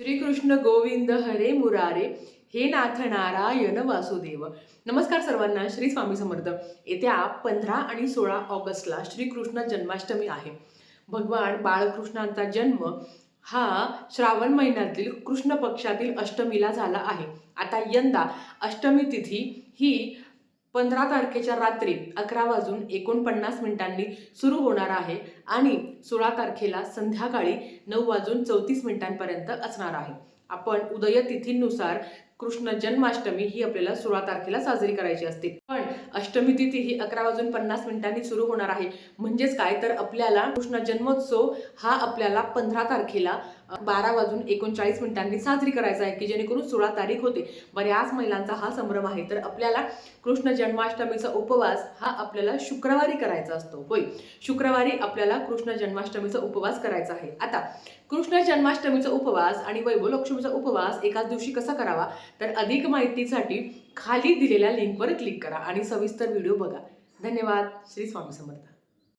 श्रीकृष्ण गोविंद हरे मुरारे हे नाथ नारायण वासुदेव. नमस्कार सर्वांना श्री स्वामी समर्थ. येत्या पंधरा आणि सोळा ऑगस्टला श्रीकृष्ण जन्माष्टमी आहे. भगवान बाळकृष्णांचा जन्म हा श्रावण महिन्यातील कृष्ण पक्षातील अष्टमीला झाला आहे. आता यंदा अष्टमी तिथी ही पंधरा तारखेच्या रात्री अकरा वाजून एकोणपन्नास मिनिटांनी सुरू होणार आहे आणि सोळा तारखेला संध्याकाळी नऊ वाजून चौतीस मिनिटांपर्यंत असणार आहे. आपण उदय तिथीनुसार कृष्ण जन्माष्टमी ही आपल्याला सोळा तारखेला साजरी करायची असते. पण अष्टमी तिथी ही अकरा वाजून पन्नास मिनिटांनी सुरू होणार आहे. म्हणजेच काय? तर आपल्याला कृष्ण जन्मोत्सव हा आपल्याला पंधरा तारखेला बारा वाजून एकोणचाळीस मिनिटांनी साजरी करायचा आहे की जेणेकरून सोळा तारीख होते. बऱ्याच महिलांचा हा संभ्रम आहे. तर आपल्याला कृष्ण जन्माष्टमीचा उपवास हा आपल्याला शुक्रवारी करायचा असतो. होय. शुक्रवारी आपल्याला कृष्ण जन्माष्टमीचा उपवास करायचा आहे. आता कृष्ण जन्माष्टमीचा उपवास आणि वैभव लक्ष्मीचा उपवास एकाच दिवशी कसा करावा? तर अधिक माहितीसाठी खाली दिलेल्या लिंकवर क्लिक करा आणि सविस्तर व्हिडिओ बघा. धन्यवाद. श्री स्वामी समर्थ.